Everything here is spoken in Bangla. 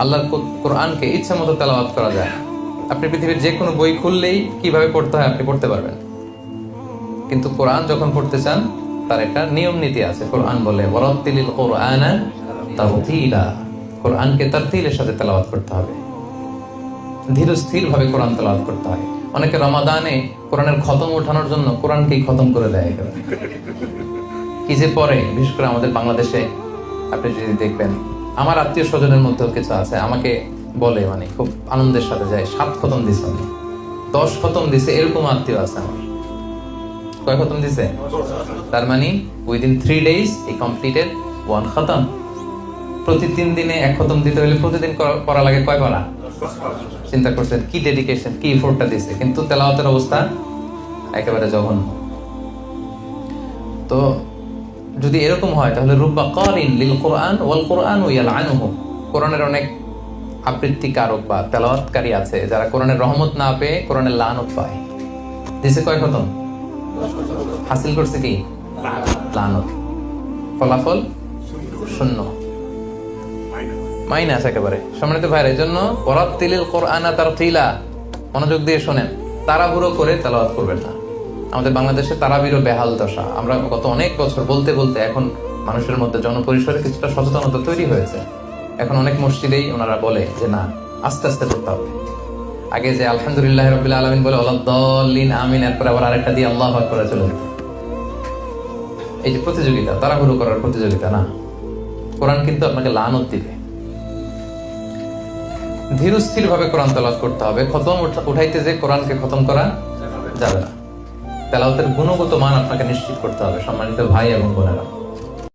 আল্লাহর কোরআনকে ইচ্ছা মতো তেলাওয়াত করা যায়। আপনি পৃথিবীর যে কোনো বই খুললেই কীভাবে পড়তে হয় আপনি পড়তে পারবেন। কিন্তু কোরআন যখন পড়তে চান, তার একটা নিয়ম নীতি আছে। কোরআন বলে কোরআনকে তারতিলের সাথে তেলাওয়াত করতে হবে। ধীর স্থির ভাবে কোরআন তেলাওয়াত করতে হয়। অনেকে রমাদানে কোরআনের খতম ওঠানোর জন্য কোরআনকেই খতম করে দেয় কি যে পরে, বিশেষ করে আমাদের বাংলাদেশে, আপনি যদি দেখবেন আমার আত্মীয় স্বজনের মধ্যেও কিছু আছে, আমাকে বলে মানে খুব আনন্দের সাথে যায়, সাত খতম দিছে উনি দশ খতম দিছে, এরকম আত্মীয় আছে আমার। কয় খতম দিছে? তার মানে উইদিন থ্রি ডেজ ই কমপ্লিটেড ওয়ান খতম। প্রতি তিন দিনে এক খতম দিতে হলে প্রতিদিন করা- লাগে কয় করা? চিন্তা করছেন, কি ডেডিকেশন কি এফোর্টটা দিছে? কিন্তু তেলাওয়াতের অবস্থা একেবারে জঘন্য। তো যদি এরকম হয়, তাহলে রুব্বা কারিন লিল কোরআন ওয়াল কোরআন ওয়াল আনহু কোরআনের অনেক আবৃত্তিকারক বা তেলাওয়াতকারী আছে, যারা কোরআনের রহমত না পেয়ে কোরআনের লানত পায়। দিছে কয় খতম? হাসিল করছে কি? লানত। ফলাফল শূন্য। মাইনাস একেবারে। সম্মানিত ভাইয়ের এই জন্য ওরাত্তিলিল কোরআনা তার মনোযোগ দিয়ে শোনেন। তাড়াহুড়ো করে তেলাওয়াত করবেন না। আমাদের বাংলাদেশে তারাবিরও বেহাল দশা। আমরা গত অনেক বছর বলতে বলতে এখন মানুষের মধ্যে জনপরিসরে কিছুটা সচেতনতা তৈরি হয়েছে। এখন অনেক মসজিদেই ওনারা বলে যে, না, আস্তে আস্তে করতে হবে। আগে যে আলহামদুলিল্লাহ রবিল্লা আলমিন বলে অলাদ্দলিন আমিন, এরপরে আবার আরেকটা দিয়ে আল্লাহ করে চলে এই যে প্রতিযোগিতা তারা তাড়াহুড়ো করার প্রতিযোগিতা, না? কোরআন কিন্তু আপনাকে লানত দিবে। ধীর স্থির ভাবে কোরআন তেলাওয়াত করতে হবে। খতম উঠাইতে যে কোরআনকে খতম করা যাবে না। তেলাওয়াতের গুণগত মান আপনাকে নিশ্চিত করতে হবে সম্মানিত ভাই এবং বোনেরা।